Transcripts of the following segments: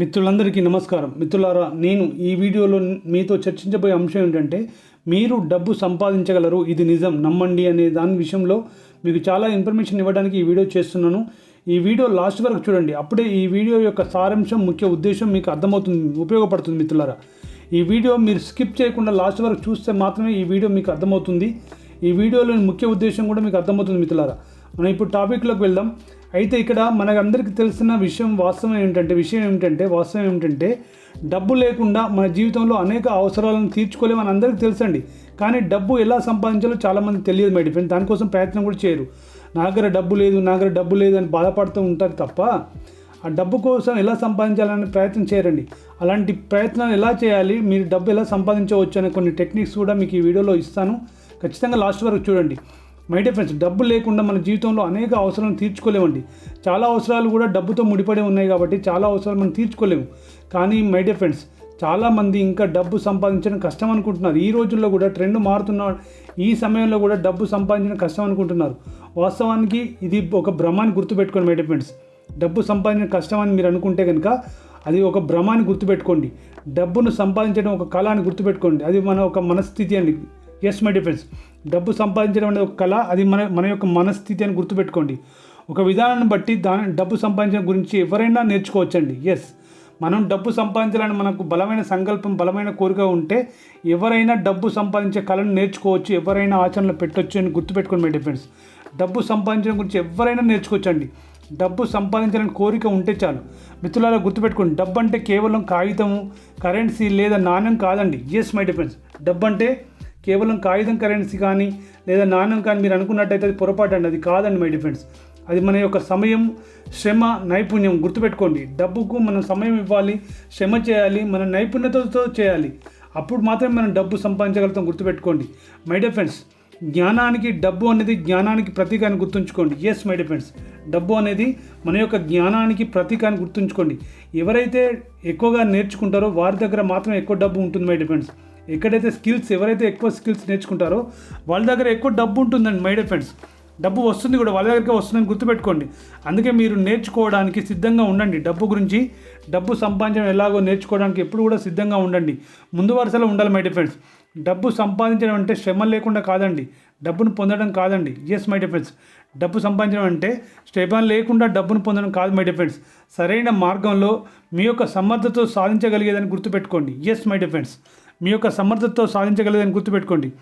మిత్రులందరికీ నమస్కారం. మిత్రులారా నేను ఈ వీడియోలో మీతో చర్చించబోయే అంశం ఏంటంటే మీరు డబ్బు సంపాదించగలరు ఇది నిజం నమ్మండి అనే దాని విషయంలో మీకు చాలా ఇన్ఫర్మేషన్ ఇవ్వడానికి ఈ వీడియో చేస్తున్నాను. ఈ వీడియో లాస్ట్ వరకు చూడండి. అప్పుడే ఈ వీడియో యొక్క సారాంశం ముఖ్య ఉద్దేశం మీకు అర్థమవుతుంది ఉపయోగపడుతుంది మిత్రులారా. ఈ వీడియో మీరు స్కిప్ చేయకుండా లాస్ట్ వరకు చూస్తే మాత్రమే ఈ వీడియో మీకు అర్థమవుతుంది. ఈ వీడియోలోని ముఖ్య ఉద్దేశం కూడా మీకు అర్థమవుతుంది మిత్రులారా. మనం ఇప్పుడు టాపిక్లోకి వెళ్దాం. అయితే ఇక్కడ మనకు అందరికీ తెలిసిన విషయం వాస్తవం ఏమిటంటే విషయం ఏమిటంటే వాస్తవం ఏమిటంటే డబ్బు లేకుండా మన జీవితంలో అనేక అవసరాలను తీర్చుకోలేము అని అందరికీ తెలుసండి. కానీ డబ్బు ఎలా సంపాదించాలో చాలామంది తెలియదు మై డిఫెండ్ దానికోసం ప్రయత్నం కూడా చేయరు. నా దగ్గర డబ్బు లేదు నా దగ్గర డబ్బు లేదు అని బాధపడుతూ ఉంటారు తప్ప ఆ డబ్బు కోసం ఎలా సంపాదించాలని ప్రయత్నం చేయరండి. అలాంటి ప్రయత్నాలు ఎలా చేయాలి మీరు డబ్బు ఎలా సంపాదించవచ్చు అనే కొన్ని టెక్నిక్స్ కూడా మీకు ఈ వీడియోలో ఇస్తాను. ఖచ్చితంగా లాస్ట్ వరకు చూడండి. మై డియర్ ఫ్రెండ్స్ డబ్బు లేకుండా మన జీవితంలో అనేక అవసరాలను తీర్చుకోలేమండి. చాలా అవసరాలు కూడా డబ్బుతో ముడిపడి ఉన్నాయి కాబట్టి చాలా అవసరాలు మనం తీర్చుకోలేము. కానీ మై డియర్ ఫ్రెండ్స్ చాలామంది ఇంకా డబ్బు సంపాదించడం కష్టం అనుకుంటున్నారు. ఈ రోజుల్లో కూడా ట్రెండ్ మారుతున్న ఈ సమయంలో కూడా డబ్బు సంపాదించడం కష్టం అనుకుంటున్నారు. వాస్తవానికి ఇది ఒక భ్రమాన్ని గుర్తుపెట్టుకోండి మై డియర్ ఫ్రెండ్స్ డబ్బు సంపాదించడం కష్టం అని మీరు అనుకుంటే కనుక అది ఒక భ్రమాన్ని గుర్తుపెట్టుకోండి. డబ్బును సంపాదించడం ఒక కళ అని గుర్తుపెట్టుకోండి. అది మన ఒక మనస్థితి అండి. ఎస్ మై డిఫెన్స్ డబ్బు సంపాదించడం అనేది ఒక కళ అది మన మన యొక్క మనస్థితి అని గుర్తుపెట్టుకోండి. ఒక విధానాన్ని బట్టి దాని డబ్బు సంపాదించడం గురించి ఎవరైనా నేర్చుకోవచ్చండి. ఎస్ మనం డబ్బు సంపాదించాలని మనకు బలమైన సంకల్పం బలమైన కోరిక ఉంటే ఎవరైనా డబ్బు సంపాదించే కళను నేర్చుకోవచ్చు ఎవరైనా ఆచరణలో పెట్టొచ్చు అని గుర్తుపెట్టుకోండి మై డిఫరెన్స్ డబ్బు సంపాదించడం గురించి ఎవరైనా నేర్చుకోవచ్చండి. డబ్బు సంపాదించాలని కోరిక ఉంటే చాలు. మిత్రులారా గుర్తుపెట్టుకోండి డబ్బు అంటే కేవలం కాగితము కరెన్సీ లేదా నాణ్యం కాదండి. ఎస్ మై డిఫెన్స్ డబ్బు అంటే కేవలం కాగితం కరెన్సీ కానీ లేదా నాణ్యం కానీ మీరు అనుకున్నట్టయితే అది పొరపాటు అండి. అది కాదండి మై డిఫెండ్స్ అది మన యొక్క సమయం శ్రమ నైపుణ్యం గుర్తుపెట్టుకోండి. డబ్బుకు మనం సమయం ఇవ్వాలి శ్రమ చేయాలి మన నైపుణ్యతతో చేయాలి. అప్పుడు మాత్రమే మనం డబ్బు సంపాదించగలుగుతాం గుర్తుపెట్టుకోండి. మై డిఫెండ్స్ జ్ఞానానికి డబ్బు అనేది జ్ఞానానికి ప్రతీక అని గుర్తుంచుకోండి. ఎస్ మై డిఫెండ్స్ డబ్బు అనేది మన యొక్క జ్ఞానానికి ప్రతీక అని గుర్తుంచుకోండి. ఎవరైతే ఎక్కువగా నేర్చుకుంటారో వారి దగ్గర మాత్రం ఎక్కువ డబ్బు ఉంటుంది మై డిఫెండ్స్ ఎక్కడైతే స్కిల్స్ ఎవరైతే ఎక్కువ స్కిల్స్ నేర్చుకుంటారో వాళ్ళ దగ్గర ఎక్కువ డబ్బు ఉంటుందండి మై డిఫెండ్స్ ఫ్రెండ్స్. డబ్బు వస్తుంది కూడా వాళ్ళ దగ్గరికి వస్తుందని గుర్తుపెట్టుకోండి. అందుకే మీరు నేర్చుకోవడానికి సిద్ధంగా ఉండండి. డబ్బు గురించి డబ్బు సంపాదించడం ఎలాగో నేర్చుకోవడానికి ఎప్పుడు కూడా సిద్ధంగా ఉండండి. ముందు వరుసలో ఉండాలి మై డిఫెండ్స్ ఫ్రెండ్స్. డబ్బు సంపాదించడం అంటే శ్రమ లేకుండా కాదండి. డబ్బును పొందడం కాదండి. ఎస్ మై డిఫెన్స్ డబ్బు సంపాదించడం అంటే శ్రమ లేకుండా డబ్బును పొందడం కాదు మై డిఫెన్స్ సరైన మార్గంలో మీ యొక్క సమర్థతో సాధించగలిగేదని గుర్తుపెట్టుకోండి. ఎస్ మై డిఫెన్స్ మీ యొక్క సమర్థతతో సాధించగలదని గుర్తుపెట్టుకోండి.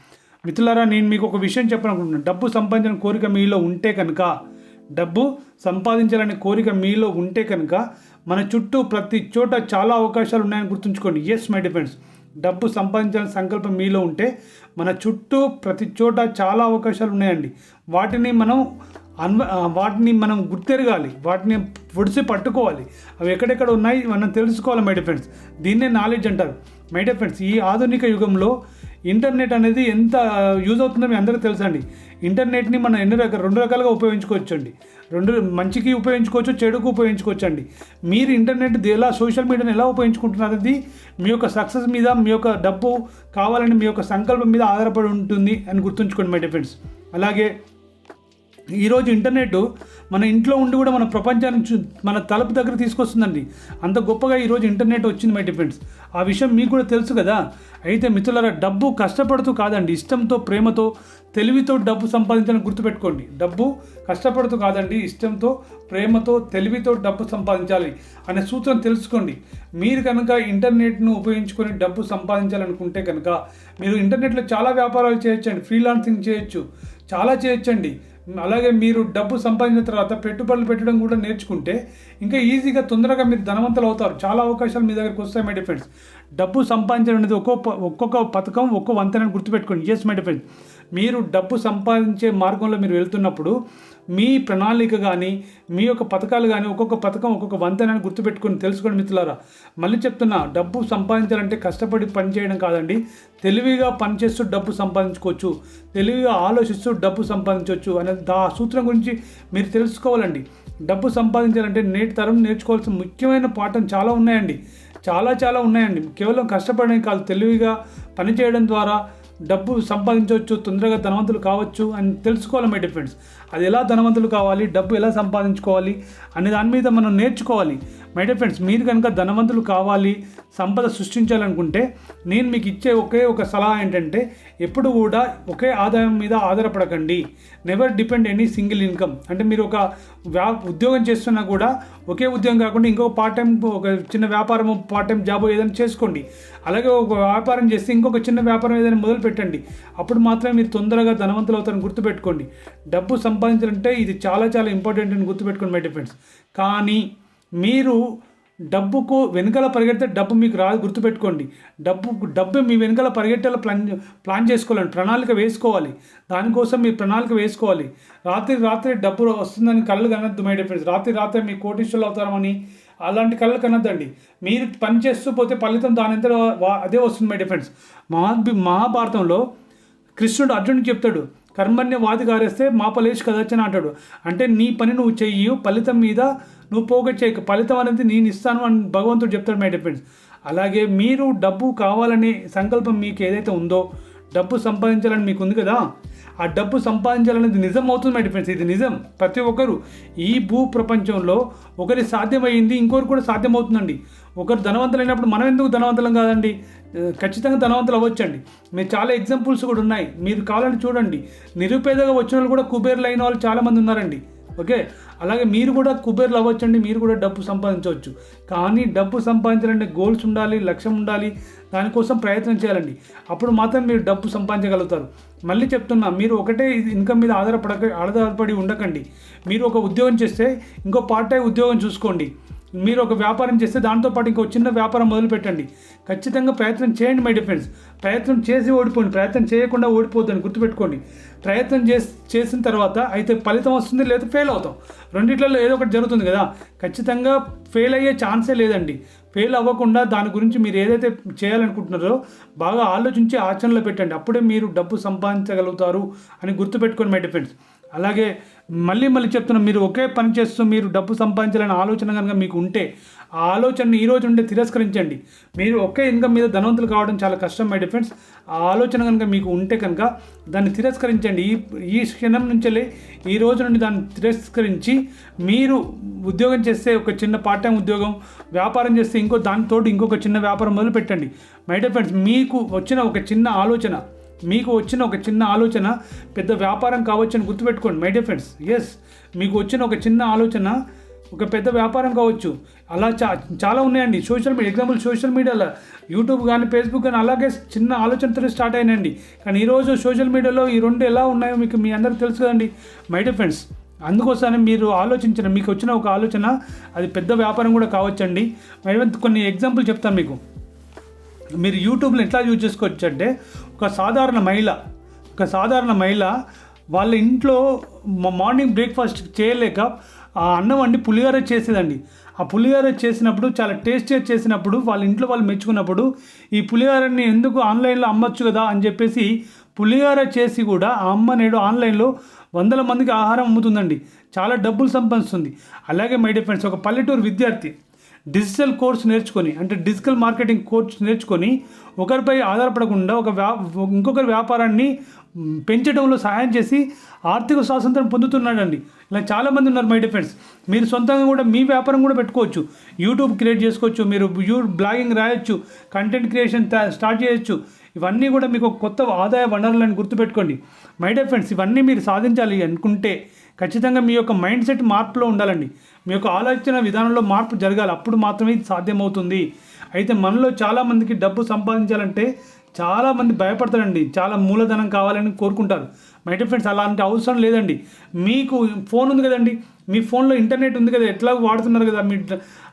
మిత్రులారా నేను మీకు ఒక విషయం చెప్పాలనుకుంటున్నాను. డబ్బు సంపాదించిన కోరిక మీలో ఉంటే కనుక డబ్బు సంపాదించాలనే కోరిక మీలో ఉంటే కనుక మన చుట్టూ ప్రతి చోట చాలా అవకాశాలు ఉన్నాయని గుర్తుంచుకోండి. ఎస్ మై డిఫెండ్స్ డబ్బు సంపాదించాలని సంకల్పం మీలో ఉంటే మన చుట్టూ ప్రతి చోట చాలా అవకాశాలు ఉన్నాయండి. వాటిని మనం అన్వ వాటిని మనం గుర్తెరగాలి. వాటిని పొడిసి పట్టుకోవాలి. అవి ఎక్కడెక్కడ ఉన్నాయి మనం తెలుసుకోవాలి మై ఫ్రెండ్స్ దీన్నే నాలెడ్జ్ అంటారు. మై ఫ్రెండ్స్ ఈ ఆధునిక యుగంలో ఇంటర్నెట్ అనేది ఎంత యూజ్ అవుతుందో మీ అందరికీ తెలుసండి. ఇంటర్నెట్ని మనం ఎన్ని రకాల రెండు రకాలుగా ఉపయోగించుకోవచ్చు అండి రెండు మంచికి ఉపయోగించుకోవచ్చు చెడుకు ఉపయోగించుకోవచ్చు అండి మీరు ఇంటర్నెట్ ఎలా సోషల్ మీడియాని ఎలా ఉపయోగించుకుంటున్నారు అది మీ యొక్క సక్సెస్ మీద మీ యొక్క డబ్బు కావాలని మీ యొక్క సంకల్పం మీద ఆధారపడి ఉంటుంది అని గుర్తుంచుకోండి మై ఫ్రెండ్స్ అలాగే ఈరోజు ఇంటర్నెట్ మన ఇంట్లో ఉండి కూడా మన ప్రపంచాన్ని మన తలుపు దగ్గర తీసుకొస్తుందండి. అంత గొప్పగా ఈరోజు ఇంటర్నెట్ వచ్చింది మై డిఫెండ్స్ ఆ విషయం మీకు కూడా తెలుసు కదా. అయితే మిత్రులారా డబ్బు కష్టపడుతూ కాదండి. ఇష్టంతో ప్రేమతో తెలివితో డబ్బు సంపాదించాలని గుర్తుపెట్టుకోండి. డబ్బు కష్టపడుతూ కాదండి. ఇష్టంతో ప్రేమతో తెలివితో డబ్బు సంపాదించాలి అనే సూత్రం తెలుసుకోండి. మీరు కనుక ఇంటర్నెట్ను ఉపయోగించుకొని డబ్బు సంపాదించాలనుకుంటే కనుక మీరు ఇంటర్నెట్లో చాలా వ్యాపారాలు చేయొచ్చండి. ఫ్రీలాన్సింగ్ చేయొచ్చు. చాలా చేయొచ్చండి. అలాగే మీరు డబ్బు సంపాదించిన తర్వాత పెట్టుబడులు పెట్టడం కూడా నేర్చుకుంటే ఇంకా ఈజీగా తొందరగా మీరు ధనవంతులు అవుతారు. చాలా అవకాశాలు మీ దగ్గరికి వస్తాయి మై డిఫెండ్స్ డబ్బు సంపాదించడం అనేది ఒక్కొక్క ఒక్కొక్క పథకం ఒక్కో వంతెనని గుర్తుపెట్టుకోండి. ఎస్ మై డిఫెండ్స్ మీరు డబ్బు సంపాదించే మార్గంలో మీరు వెళ్తున్నప్పుడు మీ ప్రణాళిక కానీ మీ యొక్క పథకాలు కానీ ఒక్కొక్క పథకం ఒక్కొక్క వంతెనని గుర్తుపెట్టుకొని తెలుసుకోండి మిత్రులారా. మళ్ళీ చెప్తున్నా డబ్బు సంపాదించాలంటే కష్టపడి పని చేయడం కాదండి. తెలివిగా పనిచేస్తూ డబ్బు సంపాదించుకోవచ్చు. తెలివిగా ఆలోచిస్తూ డబ్బు సంపాదించవచ్చు అనే దా సూత్రం గురించి మీరు తెలుసుకోవాలండి. డబ్బు సంపాదించాలంటే నేటి తరం నేర్చుకోవాల్సిన ముఖ్యమైన పాఠం చాలా ఉన్నాయండి. చాలా చాలా ఉన్నాయండి. కేవలం కష్టపడడం కాదు తెలివిగా పనిచేయడం ద్వారా డబ్బు సంపాదించవచ్చు తొందరగా ధనవంతులు కావచ్చు అని తెలుసుకోవాలి మై డిఫెండ్స్ అది ఎలా ధనవంతులు కావాలి డబ్బు ఎలా సంపాదించుకోవాలి అనే దాని మీద మనం నేర్చుకోవాలి. మై డియర్ ఫ్రెండ్స్ మీరు కనుక ధనవంతులు కావాలి సంపద సృష్టించాలనుకుంటే నేను మీకు ఇచ్చే ఒకే ఒక సలహా ఏంటంటే ఎప్పుడు కూడా ఒకే ఆదాయం మీద ఆధారపడకండి. Never depend any single income అంటే మీరు ఒక వ్యా ఉద్యోగం చేస్తున్నా కూడా ఒకే ఉద్యోగం కాకుండా ఇంకొక పార్ట్ టైం ఒక చిన్న వ్యాపారం పార్ట్ టైం జాబ్ ఏదైనా చేసుకోండి. అలాగే ఒక వ్యాపారం చేస్తే ఇంకొక చిన్న వ్యాపారం ఏదైనా మొదలు పెట్టండి. అప్పుడు మాత్రమే మీరు తొందరగా ధనవంతులు అవుతారని గుర్తుపెట్టుకోండి. డబ్బు సంపాదించాలంటే ఇది చాలా చాలా ఇంపార్టెంట్ అని గుర్తుపెట్టుకోండి మై డిఫెండ్స్ కానీ మీరు డబ్బుకు వెనకాల పరిగెడితే డబ్బు మీకు రాదు గుర్తుపెట్టుకోండి. డబ్బు డబ్బు మీ వెనకాల పరిగెట్టేలా ప్లాన్ ప్లాన్ చేసుకోవాలండి. ప్రణాళిక వేసుకోవాలి. దానికోసం మీరు ప్రణాళిక వేసుకోవాలి. రాత్రి రాత్రి డబ్బు వస్తుందని కళ్ళు కనద్దు మై డిఫరెన్స్ రాత్రి రాత్రి మీ కోటీశ్వరులు అవుతారని అలాంటి కళ్ళు కనద్దండి. మీరు పని చేస్తూ పోతే ఫలితం దాని అదే వస్తుంది మై డిఫరెన్స్ మహా మహాభారతంలో కృష్ణుడు అర్జునుడు చెప్తాడు. కర్మణ్య వాది గారేస్తే మా పలేష్ కదచ్చని అంటాడు. అంటే నీ పని నువ్వు చెయ్యి ఫలితం మీద నువ్వు పోగ చేయక ఫలితం అనేది నేను ఇస్తాను అని భగవంతుడు చెప్తాడు మై డిఫరెండ్స్ అలాగే మీరు డబ్బు కావాలనే సంకల్పం మీకు ఏదైతే ఉందో డబ్బు సంపాదించాలని మీకు ఉంది కదా ఆ డబ్బు సంపాదించాలనేది నిజం అవుతుంది మై డిపెండ్స్ ఇది నిజం. ప్రతి ఒక్కరు ఈ భూ ప్రపంచంలో ఒకరి సాధ్యమైంది ఇంకొకరు కూడా సాధ్యమవుతుందండి. ఒకరు ధనవంతులైనప్పుడు మనం ఎందుకు ధనవంతులం కాదండి? ఖచ్చితంగా ధనవంతులు అవ్వచ్చండి. మీరు చాలా ఎగ్జాంపుల్స్ కూడా ఉన్నాయి. మీరు కావాలని చూడండి. నిరుపేదగా వచ్చిన వాళ్ళు కూడా కుబేర్లు అయిన వాళ్ళు చాలామంది ఉన్నారండి. ఓకే? అలాగే మీరు కూడా కుబేర్లు అవ్వచ్చండి. మీరు కూడా డబ్బు సంపాదించవచ్చు. కానీ డబ్బు సంపాదించాలంటే గోల్స్ ఉండాలి లక్ష్యం ఉండాలి. దానికోసం ప్రయత్నం చేయాలండి. అప్పుడు మాత్రం మీరు డబ్బు సంపాదించగలుగుతారు. మళ్ళీ చెప్తున్నా మీరు ఒకటే ఇన్కమ్ మీద ఆధారపడక ఆధారపడి ఉండకండి. మీరు ఒక ఉద్యోగం చేస్తే ఇంకో పార్ట్ టైం ఉద్యోగం చూసుకోండి. మీరు ఒక వ్యాపారం చేస్తే దాంతోపాటు ఇంకో చిన్న వ్యాపారం మొదలు పెట్టండి. ఖచ్చితంగా ప్రయత్నం చేయండి మై డిఫెండ్స్ ప్రయత్నం చేసి ఓడిపోండి. ప్రయత్నం చేయకుండా ఓడిపోద్దని గుర్తుపెట్టుకోండి. ప్రయత్నం చేసి చేసిన తర్వాత అయితే ఫలితం వస్తుంది లేదా ఫెయిల్ అవుతాం. రెండిట్లలో ఏదో ఒకటి జరుగుతుంది కదా. ఖచ్చితంగా ఫెయిల్ అయ్యే ఛాన్సే లేదండి. ఫెయిల్ అవ్వకుండా దాని గురించి మీరు ఏదైతే చేయాలనుకుంటున్నారో బాగా ఆలోచించి ఆచరణలో పెట్టండి. అప్పుడే మీరు డబ్బు సంపాదించగలుగుతారు అని గుర్తుపెట్టుకోండి మై డిఫెండ్స్ అలాగే మళ్ళీ మళ్ళీ చెప్తున్నా మీరు ఒకే పని చేస్తూ మీరు డబ్బు సంపాదించాలనే ఆలోచన కనుక మీకు ఉంటే ఆ ఆలోచనని ఈ రోజు ఉండే తిరస్కరించండి. మీరు ఒకే ఇన్కమ్ మీద ధనవంతులు కావడం చాలా కష్టం మై డిఫెండ్స్ ఆ ఆలోచన కనుక మీకు ఉంటే కనుక దాన్ని తిరస్కరించండి. ఈ ఈ క్షణం నుంచెలే ఈ రోజు నుండి దాన్ని తిరస్కరించి మీరు ఉద్యోగం చేస్తే ఒక చిన్న పార్ట్ టైం ఉద్యోగం వ్యాపారం చేస్తే ఇంకో దానితోటి ఇంకొక చిన్న వ్యాపారం మొదలు పెట్టండి మై డిఫెండ్స్ మీకు వచ్చిన ఒక చిన్న ఆలోచన మీకు వచ్చిన ఒక చిన్న ఆలోచన పెద్ద వ్యాపారం కావచ్చు అని గుర్తుపెట్టుకోండి మై డియర్ ఫ్రెండ్స్ ఎస్ మీకు వచ్చిన ఒక చిన్న ఆలోచన ఒక పెద్ద వ్యాపారం కావచ్చు. అలా చా చాలా ఉన్నాయండి. సోషల్ మీడియా ఎగ్జాంపుల్ సోషల్ మీడియాలో యూట్యూబ్ కానీ ఫేస్బుక్ కానీ అలాగే చిన్న ఆలోచనతో స్టార్ట్ అయినండి కానీ ఈరోజు సోషల్ మీడియాలో ఈ రెండు ఎలా ఉన్నాయో మీకు మీ అందరికీ తెలుసు కదండి. మై డియర్ ఫ్రెండ్స్ అందుకోసమే మీరు ఆలోచించిన మీకు వచ్చిన ఒక ఆలోచన అది పెద్ద వ్యాపారం కూడా కావచ్చండి. మరి కొన్ని ఎగ్జాంపుల్ చెప్తాను మీకు. మీరు యూట్యూబ్లో ఎట్లా యూజ్ చేసుకోవచ్చు అంటే ఒక సాధారణ మహిళ ఒక సాధారణ మహిళ వాళ్ళ ఇంట్లో మా- మార్నింగ్ బ్రేక్ఫాస్ట్ చేయలేక ఆ అన్నం వండి పులిహోర చేసేదండి. ఆ పులిహోర చేసినప్పుడు చాలా టేస్టీగా చేసినప్పుడు వాళ్ళ ఇంట్లో వాళ్ళు మెచ్చుకున్నప్పుడు ఈ పులిహోరని ఎందుకు ఆన్లైన్లో అమ్మొచ్చు కదా అని చెప్పేసి పులిహోర చేసి కూడా ఆ అమ్మ నేడు ఆన్లైన్లో వందల మందికి ఆహారం అమ్ముతుందండి. చాలా డబ్బులు సంపాదిస్తుంది. అలాగే మై డియర్ ఫ్రెండ్స్ ఒక పల్లెటూరు విద్యార్థి డిజిటల్ కోర్స్ నేర్చుకొని అంటే డిజిటల్ మార్కెటింగ్ కోర్స్ నేర్చుకొని ఒకరిపై ఆధారపడకుండా ఒక వ్యా ఇంకొకరి వ్యాపారాన్ని పెంచడంలో సహాయం చేసి ఆర్థిక స్వాతంత్రం పొందుతున్నాడండి. ఇలా చాలామంది ఉన్నారు మై డిఫెండ్స్ మీరు సొంతంగా కూడా మీ వ్యాపారం కూడా పెట్టుకోవచ్చు. యూట్యూబ్ క్రియేట్ చేసుకోవచ్చు మీరు యూ బ్లాగింగ్ రాయొచ్చు కంటెంట్ క్రియేషన్ స్టార్ట్ చేయొచ్చు. ఇవన్నీ కూడా మీకు కొత్త ఆదాయ వనరులను గుర్తుపెట్టుకోండి. మై డిఫెండ్స్ ఇవన్నీ మీరు సాధించాలి అనుకుంటే ఖచ్చితంగా మీ యొక్క మైండ్ సెట్ మార్పులో ఉండాలండి. మీ యొక్క ఆలోచన విధానంలో మార్పు జరగాలి. అప్పుడు మాత్రమే ఇది సాధ్యమవుతుంది. అయితే మనలో చాలామందికి డబ్బు సంపాదించాలంటే చాలామంది భయపడతారండి. చాలా మూలధనం కావాలని కోరుకుంటారు. మై డియర్ ఫ్రెండ్స్ అలాంటి అవసరం లేదండి. మీకు ఫోన్ ఉంది కదండి. మీ ఫోన్లో ఇంటర్నెట్ ఉంది కదా. ఎట్లా వాడుతున్నారు కదా? మీ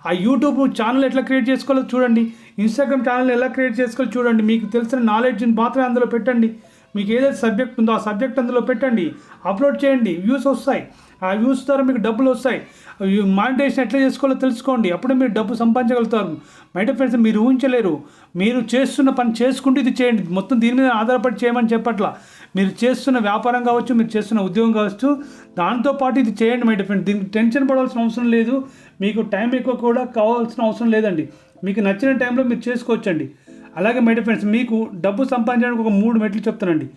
ఆ యూట్యూబ్ ఛానల్ ఎట్లా క్రియేట్ చేసుకోవాలో చూడండి. ఇన్స్టాగ్రామ్ ఛానల్ ఎలా క్రియేట్ చేసుకోవాలో చూడండి. మీకు తెలిసిన నాలెడ్జ్ని మాత్రమే అందులో పెట్టండి. మీకు ఏదైతే సబ్జెక్ట్ ఉందో ఆ సబ్జెక్ట్ అందులో పెట్టండి అప్లోడ్ చేయండి వ్యూస్ వస్తాయి. ఆ వ్యూస్ ద్వారా మీకు డబ్బులు వస్తాయి. మానిటైజేషన్ ఎట్లా చేసుకోవాలో తెలుసుకోండి. అప్పుడే మీరు డబ్బు సంపాదించగలుగుతారు. బయట ఫ్రెండ్స్ మీరు ఊహించలేరు. మీరు చేస్తున్న పని చేసుకుంటూ ఇది చేయండి. మొత్తం దీని మీద ఆధారపడి చేయమని చెప్పట్లా. మీరు చేస్తున్న వ్యాపారం కావచ్చు మీరు చేస్తున్న ఉద్యోగం కావచ్చు దాంతోపాటు ఇది చేయండి మై ఫ్రెండ్ దీనికి టెన్షన్ పడాల్సిన అవసరం లేదు. మీకు టైం ఎక్కువ కూడా కావాల్సిన అవసరం లేదండి. మీకు నచ్చిన టైంలో మీరు చేసుకోవచ్చండి. అలాగే మై ఫ్రెండ్స్ మీకు డబ్బు సంపాదించడానికి ఒక మూడు మెట్లు చెప్తానండి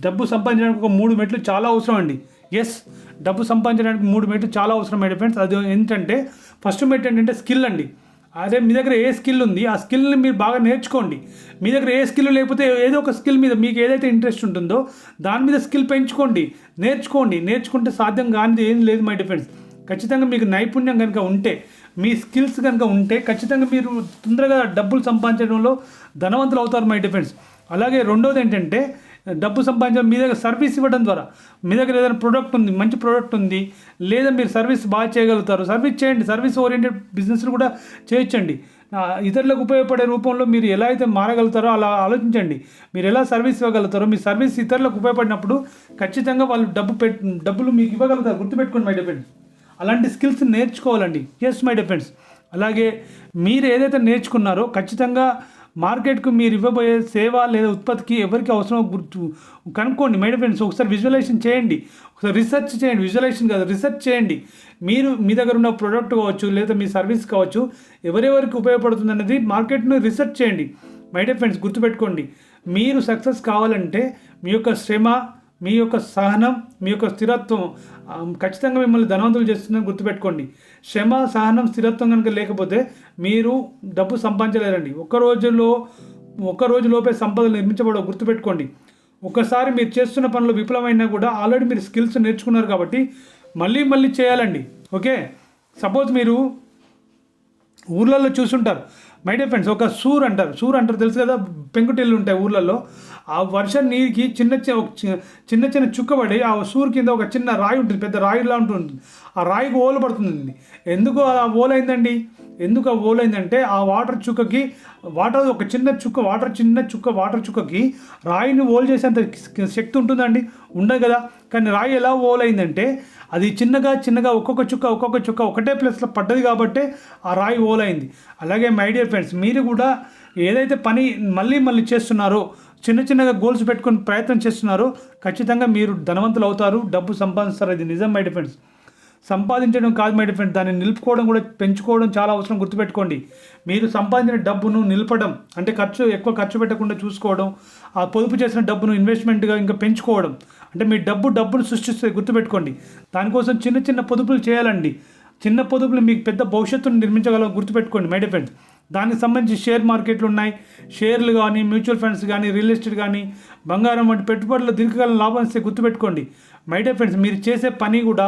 డబ్బు సంపాదించడానికి ఒక మూడు మెట్లు చాలా అవసరం అండి. ఎస్ డబ్బు సంపాదించడానికి మూడు మెట్లు చాలా అవసరం మై ఫ్రెండ్స్ అది ఏంటంటే ఫస్ట్ మెట్ ఏంటంటే స్కిల్ అండి. అదే మీ దగ్గర ఏ స్కిల్ ఉంది ఆ స్కిల్ని మీరు బాగా నేర్చుకోండి. మీ దగ్గర ఏ స్కిల్ లేకపోతే ఏదో ఒక స్కిల్ మీద మీకు ఏదైతే ఇంట్రెస్ట్ ఉంటుందో దాని మీద స్కిల్ పెంచుకోండి. నేర్చుకోండి. నేర్చుకుంటే సాధ్యం కానిది ఏం లేదు మై డిఫెండ్స్ ఖచ్చితంగా మీకు నైపుణ్యం కనుక ఉంటే మీ స్కిల్స్ కనుక ఉంటే ఖచ్చితంగా మీరు తొందరగా డబ్బులు సంపాదించడంలో ధనవంతులు అవుతారు మై డిఫెండ్స్ అలాగే రెండోది ఏంటంటే డబ్బు సంపాదించడం మీ దగ్గర సర్వీస్ ఇవ్వడం ద్వారా. మీ దగ్గర ఏదైనా ప్రోడక్ట్ ఉంది మంచి ప్రోడక్ట్ ఉంది లేదా మీరు సర్వీస్ బాగా చేయగలుగుతారు. సర్వీస్ చేయండి సర్వీస్ ఓరియంటెడ్ బిజినెస్లు కూడా చేయొచ్చండి. ఇతరులకు ఉపయోగపడే రూపంలో మీరు ఎలా అయితే మారగలుగుతారో అలా ఆలోచించండి. మీరు ఎలా సర్వీస్ ఇవ్వగలుగుతారో మీ సర్వీస్ ఇతరులకు ఉపయోగపడినప్పుడు ఖచ్చితంగా వాళ్ళు డబ్బు పెట్ డబ్బులు మీకు ఇవ్వగలుగుతారు. గుర్తుపెట్టుకోండి మై డిపెండ్స్ అలాంటి స్కిల్స్ నేర్చుకోవాలండి. ఎస్ మై డిఫెన్స్ అలాగే మీరు ఏదైతే నేర్చుకున్నారో ఖచ్చితంగా మార్కెట్కు మీరు ఇవ్వబోయే సేవ లేదా ఉత్పత్తికి ఎవరికి అవసరమో గుర్తు కనుక్కోండి. మై ఫ్రెండ్స్ ఒకసారి విజువలైజేషన్ చేయండి. ఒకసారి రీసెర్చ్ చేయండి. విజువలైజేషన్ కాదు రీసెర్చ్ చేయండి. మీరు మీ దగ్గర ఉన్న ప్రోడక్ట్ కావచ్చు లేదా మీ సర్వీస్ కావచ్చు ఎవరెవరికి ఉపయోగపడుతుంది అనేది మార్కెట్ను రీసెర్చ్ చేయండి. మై ఫ్రెండ్స్ గుర్తుపెట్టుకోండి. మీరు సక్సెస్ కావాలంటే మీ యొక్క శ్రమ మీ యొక్క సహనం మీ యొక్క స్థిరత్వం ఖచ్చితంగా మిమ్మల్ని ధనవంతులు చేస్తుందని గుర్తుపెట్టుకోండి. శ్రమ సహనం స్థిరత్వం కనుక లేకపోతే మీరు డబ్బు సంపాదించలేరండి. ఒక్క రోజులో ఒక్క రోజు లోపే సంపదలు నిర్మించబడవు గుర్తుపెట్టుకోండి. ఒకసారి మీరు చేస్తున్న పనులు విఫలమైనా కూడా ఆల్రెడీ మీరు స్కిల్స్ నేర్చుకున్నారు కాబట్టి మళ్ళీ మళ్ళీ చేయాలండి. ఓకే? సపోజ్ మీరు ఊర్లలో చూసుంటారు. మై డియర్ ఫ్రెండ్స్ ఒక సూర్ అంటారు. సూర్ అంటారు తెలుసు కదా? పెంకుటిల్లు ఉంటాయి ఊర్లలో. ఆ వర్షం నీరుకి చిన్న ఒక చిన్న చిన్న చుక్క పడి ఆ సూర్ కింద ఒక చిన్న రాయి ఉంటుంది. పెద్ద రాయిలా ఉంటుంది. ఆ రాయికి ఓలు పడుతుంది. ఎందుకు ఆ ఓలైందండి? ఎందుకు ఆ ఓలైందంటే ఆ వాటర్ చుక్కకి వాటర్ ఒక చిన్న చుక్క వాటర్ చిన్న చుక్క వాటర్ చుక్కకి రాయిని ఓల్ చేసేంత శక్తి ఉంటుందండి? ఉండదు కదా. కానీ రాయి ఎలా ఓలైందంటే అది చిన్నగా చిన్నగా ఒక్కొక్క చుక్క ఒక్కొక్క చుక్క ఒకటే ప్లేస్లో పడ్డది కాబట్టే ఆ రాయి ఓలైంది. అలాగే మై డియర్ ఫ్రెండ్స్ మీరు కూడా ఏదైతే పని మళ్ళీ మళ్ళీ చేస్తున్నారో చిన్న చిన్నగా గోల్స్ పెట్టుకుని ప్రయత్నం చేస్తున్నారో ఖచ్చితంగా మీరు ధనవంతులు అవుతారు డబ్బు సంపాదిస్తారు. అది నిజం మై డియర్ ఫ్రెండ్స్. సంపాదించడం కాదు మై డిఫెండ్ దాన్ని నిలుపుకోవడం కూడా పెంచుకోవడం చాలా అవసరం. గుర్తుపెట్టుకోండి. మీరు సంపాదించిన డబ్బును నిలపడం అంటే ఖర్చు ఎక్కువ ఖర్చు పెట్టకుండా చూసుకోవడం ఆ పొదుపు చేసిన డబ్బును ఇన్వెస్ట్మెంట్గా ఇంకా పెంచుకోవడం అంటే మీ డబ్బు డబ్బును సృష్టిస్తే గుర్తుపెట్టుకోండి. దానికోసం చిన్న చిన్న పొదుపులు చేయాలండి. చిన్న పొదుపులు మీకు పెద్ద భవిష్యత్తును నిర్మించగల గుర్తుపెట్టుకోండి మై డిఫెండ్ దానికి సంబంధించి షేర్ మార్కెట్లు ఉన్నాయి. షేర్లు కానీ మ్యూచువల్ ఫండ్స్ కానీ రియల్ ఎస్టేట్ కానీ బంగారం వంటి పెట్టుబడులు దీర్ఘకాలం లాభం ఇస్తే గుర్తుపెట్టుకోండి. మై డియర్ ఫ్రెండ్స్ మీరు చేసే పని కూడా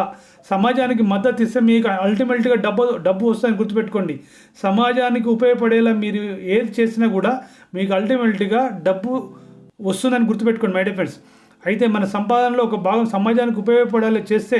సమాజానికి మద్దతు ఇస్తే మీకు అల్టిమేట్గా డబ్బు డబ్బు వస్తుందని గుర్తుపెట్టుకోండి. సమాజానికి ఉపయోగపడేలా మీరు ఏది చేసినా కూడా మీకు అల్టిమేట్గా డబ్బు వస్తుందని గుర్తుపెట్టుకోండి మై డియర్ ఫ్రెండ్స్ అయితే మన సంపాదనలో ఒక భాగం సమాజానికి ఉపయోగపడేలా చేస్తే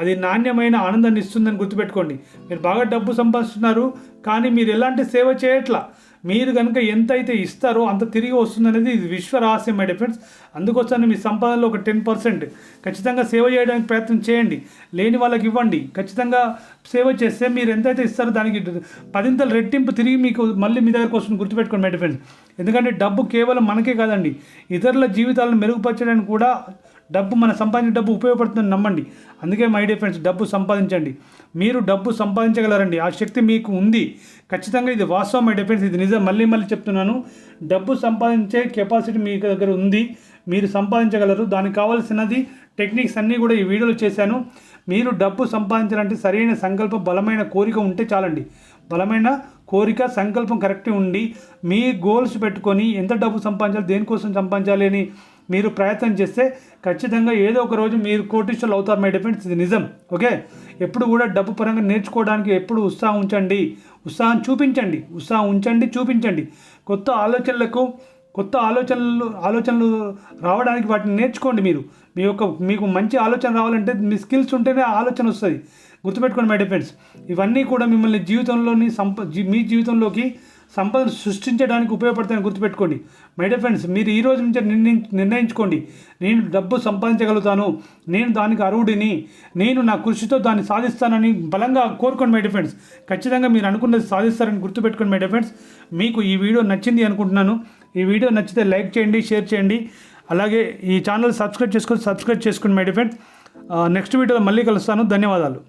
అది నాణ్యమైన ఆనందాన్ని ఇస్తుందని గుర్తుపెట్టుకోండి. మీరు బాగా డబ్బు సంపాదిస్తున్నారు కానీ మీరు ఎలాంటి సేవ చేయట్లా? మీరు కనుక ఎంత అయితే ఇస్తారో అంత తిరిగి వస్తుందనేది ఇది విశ్వరహస్యం మై డిఫరెండ్స్ అందుకోసం మీ సంపాదనలో ఒక టెన్ పర్సెంట్. ఖచ్చితంగా సేవ చేయడానికి ప్రయత్నం చేయండి. లేని వాళ్ళకి ఇవ్వండి. ఖచ్చితంగా సేవ చేస్తే మీరు ఎంతైతే ఇస్తారో దానికి పదింతలు రెట్టింపు తిరిగి మీకు మళ్ళీ మీ దగ్గరకు వస్తుంది. గుర్తుపెట్టుకోండి మై ఫ్రెండ్స్ ఎందుకంటే డబ్బు కేవలం మనకే కాదండి. ఇతరుల జీవితాలను మెరుగుపరచడానికి కూడా డబ్బు మన సంపాదించిన డబ్బు ఉపయోగపడుతుందని నమ్మండి. అందుకే మై డియర్ ఫ్రెండ్స్ డబ్బు సంపాదించండి. మీరు డబ్బు సంపాదించగలరండి. ఆ శక్తి మీకు ఉంది. ఖచ్చితంగా ఇది వాస్తవం మై డియర్ ఫ్రెండ్స్ ఇది నిజం. మళ్ళీ మళ్ళీ చెప్తున్నాను. డబ్బు సంపాదించే కెపాసిటీ మీ దగ్గర ఉంది. మీరు సంపాదించగలరు. దానికి కావాల్సినది టెక్నిక్స్ అన్నీ కూడా ఈ వీడియోలో చేశాను. మీరు డబ్బు సంపాదించాలంటే సరైన సంకల్పం బలమైన కోరిక ఉంటే చాలండి. బలమైన కోరిక సంకల్పం కరెక్ట్ ఉండి మీ గోల్స్ పెట్టుకొని ఎంత డబ్బు సంపాదించాలి దేనికోసం సంపాదించాలి అని మీరు ప్రయత్నం చేస్తే ఖచ్చితంగా ఏదో ఒక రోజు మీరు కోటీశ్వరులు అవుతారు మై డిఫెన్స్ ఇది నిజం. ఓకే? ఎప్పుడు కూడా డబ్బు పరంగా నేర్చుకోవడానికి ఎప్పుడు ఉత్సాహం ఉంచండి. ఉత్సాహం చూపించండి. ఉత్సాహం ఉంచండి చూపించండి. కొత్త ఆలోచనలకు కొత్త ఆలోచనలు ఆలోచనలు రావడానికి వాటిని నేర్చుకోండి మీరు. మీ యొక్క మీకు మంచి ఆలోచన రావాలంటే మీ స్కిల్స్ ఉంటేనే ఆలోచన వస్తుంది. గుర్తుపెట్టుకోండి మై డిఫెండ్స్ ఇవన్నీ కూడా మిమ్మల్ని జీవితంలోని సంప జీ- మీ జీవితంలోకి సంపదను సృష్టించడానికి ఉపయోగపడతాయని గుర్తుపెట్టుకోండి. మై డియర్ ఫ్రెండ్స్ మీరు ఈ రోజు నుంచి నిర్ణయి నిర్ణయించుకోండి. నేను డబ్బు సంపాదించగలుగుతాను. నేను దానికి అర్హుడిని. నేను నా కృషితో దాన్ని సాధిస్తానని బలంగా కోరుకోండి మై డియర్ ఫ్రెండ్స్. ఖచ్చితంగా మీరు అనుకున్నది సాధిస్తారని గుర్తుపెట్టుకోండి మై డియర్ ఫ్రెండ్స్. మీకు ఈ వీడియో నచ్చింది అనుకుంటున్నాను. ఈ వీడియో నచ్చితే లైక్ చేయండి షేర్ చేయండి. అలాగే ఈ ఛానల్ సబ్స్క్రైబ్ చేసుకొని సబ్స్క్రైబ్ చేసుకుని మై డిఫెండ్ నెక్స్ట్ వీడియోలో మళ్ళీ కలుస్తాను. ధన్యవాదాలు.